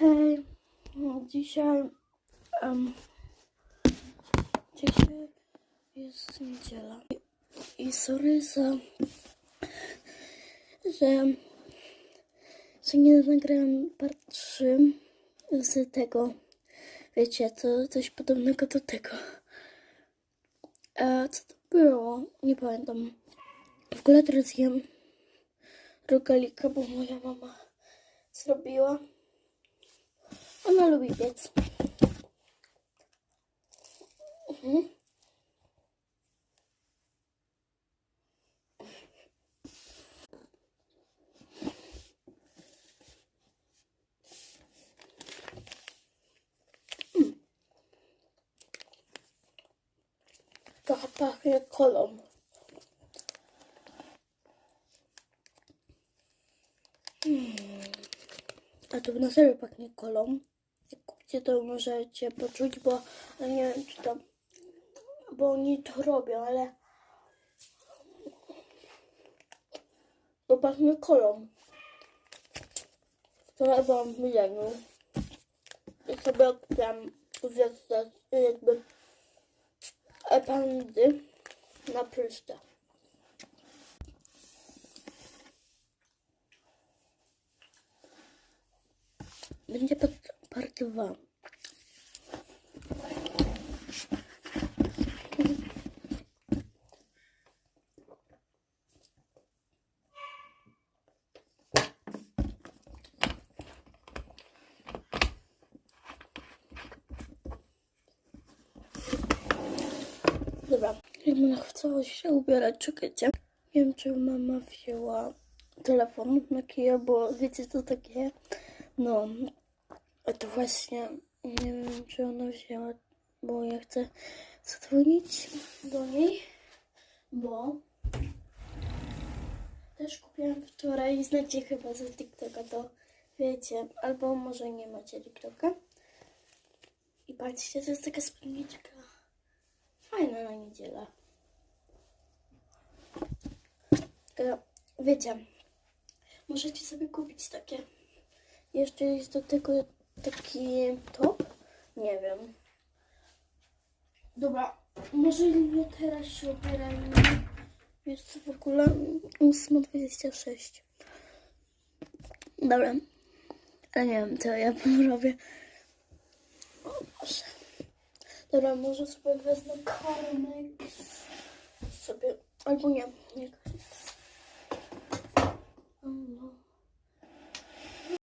Hej, no, dzisiaj, um, dzisiaj jest niedziela i, i sorry za, że, że nie nagrałem part 3 z tego, wiecie, to coś podobnego do tego. A co to było? Nie pamiętam. W ogóle teraz jem rogalika, bo moja mama zrobiła. Ona lubi piec. Mhm. Pachnie kolą. A to na serio pachnie kolą. Kupicie to możecie poczuć, bo ale nie wiem czy to, bo oni to robią, ale pachnie kolą. To byłam w Mileniu i sobie zestaw jakby pandy na pryszcze. Będzie part 2. Dobra, jak chciała się ubierać, czekajcie. Nie wiem, czy mama wzięła telefon na kija, bo wiecie co takie? No, a to właśnie nie wiem, czy ona wzięła, bo ja chcę zadzwonić do niej, bo też kupiłam wczoraj i znacie chyba za TikToka, to wiecie, albo może nie macie TikToka. I patrzcie, to jest taka spódniczka fajna na niedzielę. Wiecie, możecie sobie kupić takie. Jeszcze jest do tego taki top. Nie wiem. Dobra, może nie teraz się ubierajmy. Jest w ogóle 8.26. Dobra. Ale nie wiem, co ja robię. Dobra, może sobie wezmę karmek. Sobie, albo nie